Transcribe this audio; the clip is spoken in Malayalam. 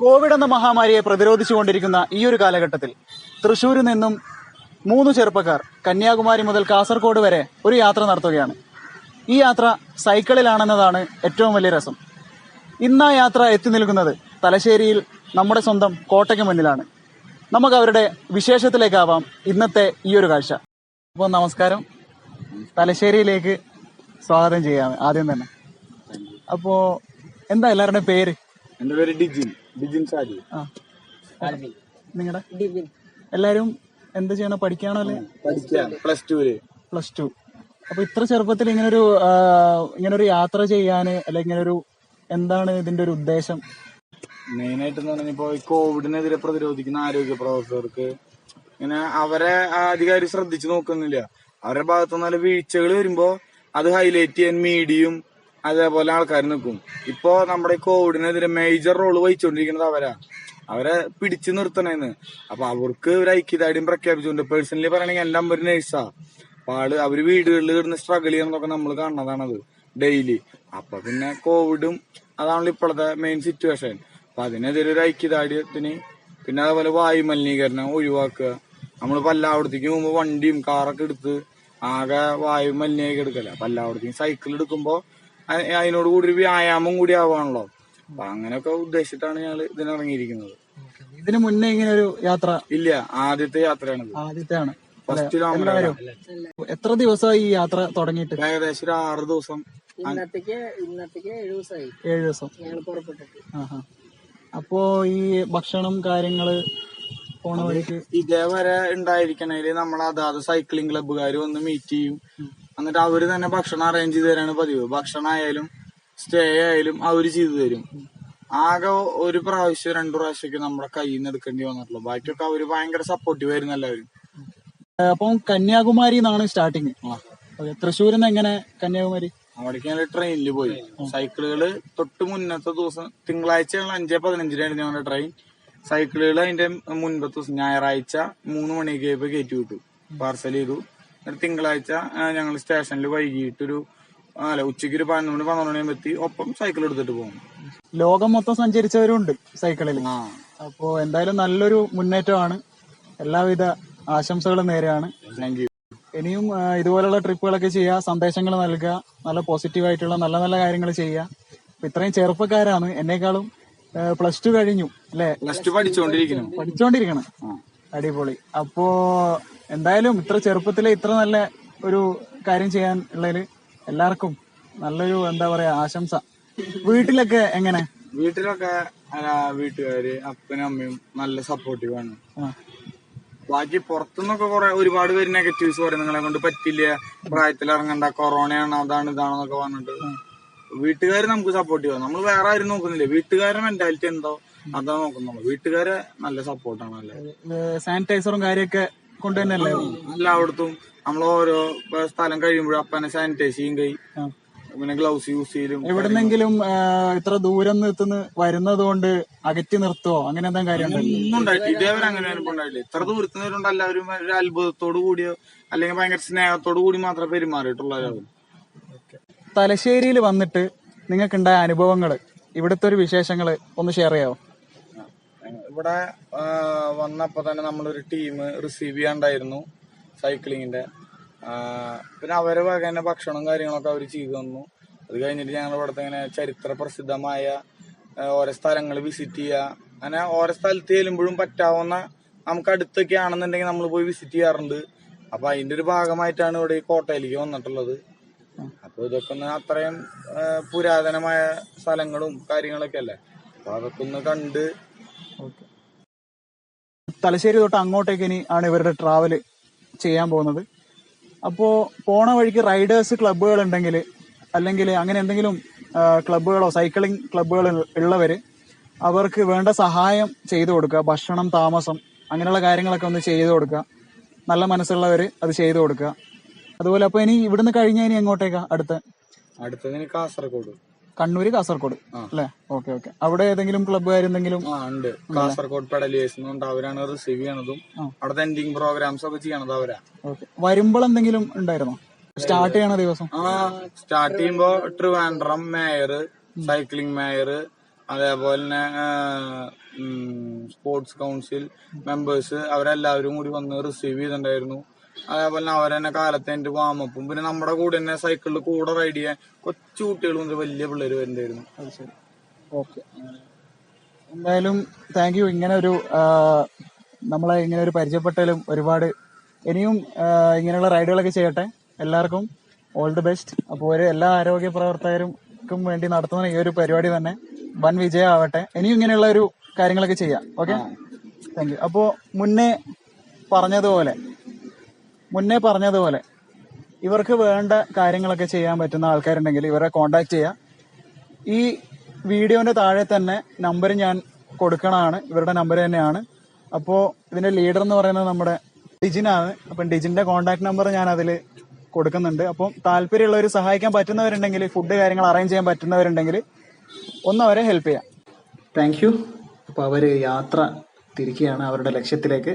കോവിഡ് എന്ന മഹാമാരിയെ പ്രതിരോധിച്ചുകൊണ്ടിരിക്കുന്ന ഈ ഒരു കാലഘട്ടത്തിൽ തൃശ്ശൂരിൽ നിന്നും മൂന്ന് ചെറുപ്പക്കാർ കന്യാകുമാരി മുതൽ കാസർഗോഡ് വരെ ഒരു യാത്ര നടത്തുകയാണ്. ഈ യാത്ര സൈക്കിളിലാണെന്നതാണ് ഏറ്റവും വലിയ രസം. ഇന്ന് ആ യാത്ര എത്തി നിൽക്കുന്നത് തലശ്ശേരിയിൽ നമ്മുടെ സ്വന്തം കോട്ടയ്ക്ക് മുന്നിലാണ്. നമുക്ക് അവരുടെ വിശേഷത്തിലേക്കാവാം ഇന്നത്തെ ഈ ഒരു കാഴ്ച. അപ്പോൾ നമസ്കാരം. തലശ്ശേരിയിലേക്ക് സ്വാഗതം ചെയ്യാം ആദ്യം തന്നെ. അപ്പോൾ എന്താ എല്ലാവരുടെയും പേര്? എന്റെ പേര് ഡിജിൻ. നിങ്ങളുടെ എല്ലാരും എന്ത് ചെയ്യണ? പഠിക്കാണോ അല്ലെ? പഠിക്കാൻ പ്ലസ് ടു പ്ലസ് ടു. അപ്പൊ ഇത്ര ചെറുപ്പത്തിൽ ഇങ്ങനൊരു ഇങ്ങനൊരു യാത്ര ചെയ്യാന് അല്ലെ ഇങ്ങനൊരു എന്താണ് ഇതിന്റെ ഒരു ഉദ്ദേശം? മെയിൻ ആയിട്ട് പറഞ്ഞപ്പോ ഈ കോവിഡിനെതിരെ പ്രതിരോധിക്കുന്ന ആരോഗ്യ പ്രവർത്തകർക്ക് ഇങ്ങനെ അവരെ അധികാരി ശ്രദ്ധിച്ചു നോക്കുന്നില്ല. അവരുടെ ഭാഗത്തു നിന്ന് നല്ല വീഴ്ചകൾ വരുമ്പോ അത് ഹൈലൈറ്റ് ചെയ്യാൻ മീഡിയയും അതേപോലെ ആൾക്കാർ നിൽക്കും ഇപ്പോ നമ്മുടെ ഈ കോവിഡിനെതിരെ മേജർ റോൾ വഹിച്ചുകൊണ്ടിരിക്കുന്നത് അവരാ. അവരെ പിടിച്ചു നിർത്തണേന്ന്. അപ്പൊ അവർക്ക് ഒരു ഐക്യദാർഢ്യം പ്രഖ്യാപിച്ചുകൊണ്ട് പേഴ്സണലി പറയണെങ്കിൽ എന്റെ അമ്മ ഒരു നഴ്സാ അപ്പൊ ആൾ അവർ വീടുകളിൽ കിടന്ന് സ്ട്രഗിൾ ചെയ്യണതൊക്കെ നമ്മൾ കാണുന്നതാണത് ഡെയിലി അപ്പൊ പിന്നെ കോവിഡും അതാണല്ലോ ഇപ്പോഴത്തെ മെയിൻ സിറ്റുവേഷൻ അപ്പൊ അതിനെതിരെ ഒരു ഐക്യദാർഢ്യത്തിന് പിന്നെ അതുപോലെ വായു മലിനീകരണം ഒഴിവാക്കുക. നമ്മൾ പല്ലാവിടത്തേക്ക് പോകുമ്പോൾ വണ്ടിയും കാറൊക്കെ എടുത്ത് ആകെ വായു മലിനീകരണം എടുക്കല പല്ലാവടത്തേക്ക് സൈക്കിൾ എടുക്കുമ്പോ അ- അതിനോട് കൂടി ഒരു വ്യായാമം കൂടി ആവാണല്ലോ. അപ്പൊ അങ്ങനെയൊക്കെ ഉദ്ദേശിച്ചിട്ടാണ് ഞങ്ങൾ ഇതിനിറങ്ങിയിരിക്കുന്നത്. ഇതിനു മുന്നേ ഇങ്ങനെ ഒരു യാത്ര ഇല്ല ആദ്യത്തെ യാത്രയാണ് ആദ്യത്തെയാണ്. ഫസ്റ്റ് എത്ര ദിവസമായി ഈ യാത്ര തുടങ്ങിയിട്ട്? ഏകദേശം ഒരു ആറ് ദിവസം. ഇന്നത്തേക്ക് ഇന്നത്തേക്ക് ഏഴ് ദിവസമായി. ഏഴ് ദിവസം. ഞങ്ങൾ പുറപ്പെട്ടിട്ട്. അപ്പോ ഈ ഭക്ഷണം കാര്യങ്ങൾ പോണ വഴിക്ക്? ഇതേവരെ ഉണ്ടായിരിക്കണേൽ നമ്മൾ അതാത് സൈക്ലിംഗ് ക്ലബ്ബുകാർ വന്ന് മീറ്റ് ചെയ്യും. എന്നിട്ട് അവർ തന്നെ ഭക്ഷണം അറേഞ്ച് ചെയ്ത് തരാണ് പതിവ്. ഭക്ഷണം ആയാലും സ്റ്റേ ആയാലും അവർ ചെയ്തു തരും. ആകെ ഒരു പ്രാവശ്യം രണ്ടു പ്രാവശ്യമൊക്കെ നമ്മുടെ കയ്യിൽ നിന്ന് എടുക്കേണ്ടി വന്നിട്ടുള്ളൂ. ബാക്കിയൊക്കെ അവർ ഭയങ്കര സപ്പോർട്ടീവ് ആയിരുന്നു എല്ലാവരും. അപ്പം കന്യാകുമാരി എന്നാണ് സ്റ്റാർട്ടിങ്. തൃശ്ശൂരിൽ നിന്ന് എങ്ങനെ കന്യാകുമാരി? അവിടേക്ക് ഞങ്ങൾ ട്രെയിനിൽ പോയി. സൈക്കിളുകൾ തൊട്ട് മുന്നത്തെ ദിവസം തിങ്കളാഴ്ച ഞങ്ങൾ അഞ്ചേ പതിനഞ്ചിനായിരുന്നു ഞങ്ങളുടെ ട്രെയിൻ സൈക്കിളുകൾ അതിന്റെ മുൻപത്തെ ദിവസം ഞായറാഴ്ച മൂന്ന് മണിയൊക്കെ ആയപ്പോ കയറ്റി വിട്ടു. പാർസൽ ചെയ്തു. തിങ്കളാഴ്ച ഞങ്ങൾ സ്റ്റേഷനിൽ വൈകിട്ടൊരു അല്ല ഉച്ചയ്ക്ക് ഒരു പതിനൊന്ന് മണി പന്ത്രണ്ട് മണിയാകുമ്പോൾ എത്തി. ഒപ്പം സൈക്കിൾ എടുത്തിട്ട് പോകും. ലോകം മൊത്തം സഞ്ചരിച്ചവരുണ്ട് സൈക്കിളിൽ അപ്പോ എന്തായാലും നല്ലൊരു മുന്നേറ്റമാണ്. എല്ലാവിധ ആശംസകളും നേരെയാണ്. താങ്ക് യു ഇനിയും ഇതുപോലുള്ള ട്രിപ്പുകളൊക്കെ ചെയ്യുക സന്ദേശങ്ങൾ നൽകുക നല്ല പോസിറ്റീവ് ആയിട്ടുള്ള നല്ല നല്ല കാര്യങ്ങൾ ചെയ്യുക. ഇത്രയും ചെറുപ്പക്കാരാണ്. എന്നെക്കാളും പ്ലസ് ടു കഴിഞ്ഞു അല്ലെ? പ്ലസ് ടു പഠിച്ചുകൊണ്ടിരിക്കുന്നു പഠിച്ചുകൊണ്ടിരിക്കണം അടിപൊളി. അപ്പോ എന്തായാലും ഇത്ര ചെറുപ്പത്തിലെ ഇത്ര നല്ല ഒരു കാര്യം ചെയ്യാൻ ഉള്ളതിൽ എല്ലാവർക്കും നല്ലൊരു എന്താ പറയാ ആശംസ. വീട്ടിലൊക്കെ എങ്ങനെ? വീട്ടിലൊക്കെ വീട്ടുകാര് അപ്പനും അമ്മയും നല്ല സപ്പോർട്ടീവ് ആണ്. ബാക്കി പുറത്തുനിന്നൊക്കെ കുറെ ഒരുപാട് പേര് നെഗറ്റീവ്സ് പറയും. നിങ്ങളെ കൊണ്ട് പറ്റില്ല. പ്രായത്തിൽ ഇറങ്ങണ്ട. കൊറോണയാണ്? അതാണ് ഇതാണെന്നൊക്കെ പറഞ്ഞിട്ട്. വീട്ടുകാർ നമുക്ക് സപ്പോർട്ടീവ് ആണ് നമ്മൾ വേറെ ആരും നോക്കുന്നില്ല. വീട്ടുകാരുടെ മെന്റാലിറ്റി എന്തോ? അതാ നോക്കുന്നുള്ളൂ. വീട്ടുകാരെ നല്ല സപ്പോർട്ടാണ് അല്ലേ? സാനിറ്റൈസറും കാര്യമൊക്കെ കൊണ്ട് തന്നെയല്ലേ എല്ലായിടത്തും നമ്മൾ ഓരോ സ്ഥലം കഴിയുമ്പോഴും അപ്പനെ സാനിറ്റൈസ് ചെയ്യും കൈ. പിന്നെ ഗ്ലൗസ് യൂസ് ചെയ്യലും എവിടെന്നെങ്കിലും ഇത്ര ദൂരം നിർത്തുന്ന വരുന്നത് കൊണ്ട് അകറ്റി നിർത്തുവോ? അങ്ങനെ എന്താ കാര്യം ഉണ്ടായിട്ടില്ല. ഇതേവരെ അങ്ങനെ അനുഭവം ഉണ്ടായില്ല ഇത്ര ദൂരത്ത് നിന്നുകൊണ്ട് എല്ലാവരും ഒരു അത്ഭുതത്തോടു കൂടിയോ അല്ലെങ്കിൽ ഭയങ്കര സ്നേഹത്തോടു കൂടി മാത്രമേ പെരുമാറിയിട്ടുള്ളവരാകും തലശ്ശേരിയിൽ വന്നിട്ട് നിങ്ങൾക്കുണ്ടായ അനുഭവങ്ങൾ ഇവിടുത്തെ ഒരു വിശേഷങ്ങൾ ഒന്ന് ഷെയർ ചെയ്യാവോ? ഇവിടെ വന്നപ്പോൾ വന്നപ്പോ തന്നെ നമ്മളൊരു ടീം റിസീവ് ചെയ്യാണ്ടായിരുന്നു സൈക്ലിങ്ങിന്റെ പിന്നെ അവരെ വക തന്നെ ഭക്ഷണവും കാര്യങ്ങളൊക്കെ അവർ ചെയ്തു തന്നു. അത് കഴിഞ്ഞിട്ട് ഞങ്ങൾ ഇവിടുത്തെ ഇങ്ങനെ ചരിത്ര പ്രസിദ്ധമായ ഓരോ സ്ഥലങ്ങൾ വിസിറ്റ് ചെയ്യുക അങ്ങനെ ഓരോ സ്ഥലത്ത് ചെല്ലുമ്പോഴും പറ്റാവുന്ന നമുക്ക് അടുത്തൊക്കെ ആണെന്നുണ്ടെങ്കിൽ നമ്മൾ പോയി വിസിറ്റ് ചെയ്യാറുണ്ട്. അപ്പൊ അതിന്റെ ഒരു ഭാഗമായിട്ടാണ് ഇവിടെ ഈ കോട്ടയിലേക്ക് വന്നിട്ടുള്ളത്. അപ്പൊ ഇതൊക്കെ ഒന്ന് അത്രയും പുരാതനമായ സ്ഥലങ്ങളും കാര്യങ്ങളൊക്കെ അല്ലേ? അപ്പൊ അതൊക്കെ ഒന്ന് കണ്ട് തലശ്ശേരി തൊട്ട് അങ്ങോട്ടേക്ക് ഇനി ആണ് ഇവരുടെ ട്രാവൽ ചെയ്യാൻ പോകുന്നത്. അപ്പോൾ പോണ വഴിക്ക് റൈഡേഴ്സ് ക്ലബ്ബുകൾ ഉണ്ടെങ്കിൽ അല്ലെങ്കിൽ അങ്ങനെ എന്തെങ്കിലും ക്ലബ്ബുകളോ സൈക്ലിംഗ് ക്ലബ്ബുകൾ ഉള്ളവർ അവർക്ക് വേണ്ട സഹായം ചെയ്തു കൊടുക്കുക. ഭക്ഷണം താമസം അങ്ങനെയുള്ള കാര്യങ്ങളൊക്കെ ഒന്ന് ചെയ്തു കൊടുക്കുക. നല്ല മനസ്സുള്ളവർ അത് ചെയ്തു കൊടുക്കുക. അതുപോലെ അപ്പോൾ ഇനി ഇവിടുന്ന് കഴിഞ്ഞാൽ ഇനി എങ്ങോട്ടേക്കാ അടുത്ത? അടുത്തതിന് കാസർഗോഡ്. കണ്ണൂര് കാസർഗോഡ് അല്ലെ? Okay okay. അവിടെ ഏതെങ്കിലും ക്ലബ്ബുകാർ എന്തെങ്കിലും ആ ഉണ്ട്. കാസർഗോഡ് അവരാണ് റിസീവ് ചെയ്യണതും അവിടുത്തെ എൻഡിങ് പ്രോഗ്രാംസ് ഒക്കെ ചെയ്യണത് അവരാ. ഓക്കെ. വരുമ്പോൾ എന്തെങ്കിലും ഉണ്ടായിരുന്നോ? സ്റ്റാർട്ട് ചെയ്യണ ദിവസം? ആ സ്റ്റാർട്ട് ചെയ്യുമ്പോ ട്രിവാൻഡ്രം മേയർ സൈക്ലിംഗ് മേയർ അതേപോലെ തന്നെ സ്പോർട്സ് കൗൺസിൽ മെമ്പേഴ്സ് അവരെല്ലാവരും കൂടി വന്ന് റിസീവ് ചെയ്തിട്ടുണ്ടായിരുന്നു. അതേപോലെ തന്നെ അവരെന്നെ കാലത്ത് എന്റെ വാമപ്പും. പിന്നെ നമ്മുടെ കൂടെ തന്നെ സൈക്കിളിൽ കൂടെ റൈഡ് ചെയ്യാൻ കൊച്ചു കുട്ടികളും മുതൽ വലിയ പിള്ളേർ വരുന്നുണ്ടായിരുന്നു അത് ശരി. ഓക്കെ എന്തായാലും താങ്ക് യു ഇങ്ങനെ ഒരു നമ്മളെ ഇങ്ങനെ ഒരു പരിചയപ്പെട്ടാലും ഒരുപാട് ഇനിയും ഇങ്ങനെയുള്ള റൈഡുകളൊക്കെ ചെയ്യട്ടെ. എല്ലാവർക്കും ഓൾ ദി ബെസ്റ്റ് അപ്പോൾ ഒരു എല്ലാ ആരോഗ്യ പ്രവർത്തകർക്കും വേണ്ടി നടത്തുന്ന ഈ ഒരു പരിപാടി തന്നെ വൻ വിജയമാവട്ടെ. ഇനിയും ഇങ്ങനെയുള്ള ഒരു കാര്യങ്ങളൊക്കെ ചെയ്യാം. ഓക്കെ താങ്ക് യു അപ്പോൾ മുന്നേ പറഞ്ഞതുപോലെ മുന്നേ പറഞ്ഞതുപോലെ ഇവർക്ക് വേണ്ട കാര്യങ്ങളൊക്കെ ചെയ്യാൻ പറ്റുന്ന ആൾക്കാരുണ്ടെങ്കിൽ ഇവരെ കോണ്ടാക്ട് ചെയ്യുക ഈ വീഡിയോന്റെ താഴെ തന്നെ നമ്പർ ഞാൻ കൊടുക്കണതാണ് ഇവരുടെ നമ്പർ തന്നെയാണ്. അപ്പോൾ ഇതിന്റെ ലീഡർ എന്ന് പറയുന്നത് നമ്മുടെ ഡിജിനാണ്. അപ്പം ഡിജിന്റെ കോണ്ടാക്ട് നമ്പർ ഞാൻ അതിൽ കൊടുക്കുന്നുണ്ട്. അപ്പം താല്പര്യമുള്ളവർ സഹായിക്കാൻ പറ്റുന്നവരുണ്ടെങ്കിൽ ഫുഡ് കാര്യങ്ങൾ അറേഞ്ച് ചെയ്യാൻ പറ്റുന്നവരുണ്ടെങ്കിൽ ഒന്ന് അവരെ ഹെൽപ്പ് ചെയ്യാം. താങ്ക് യു അപ്പോൾ അവർ യാത്ര തിരിക്കുകയാണ് അവരുടെ ലക്ഷ്യത്തിലേക്ക്.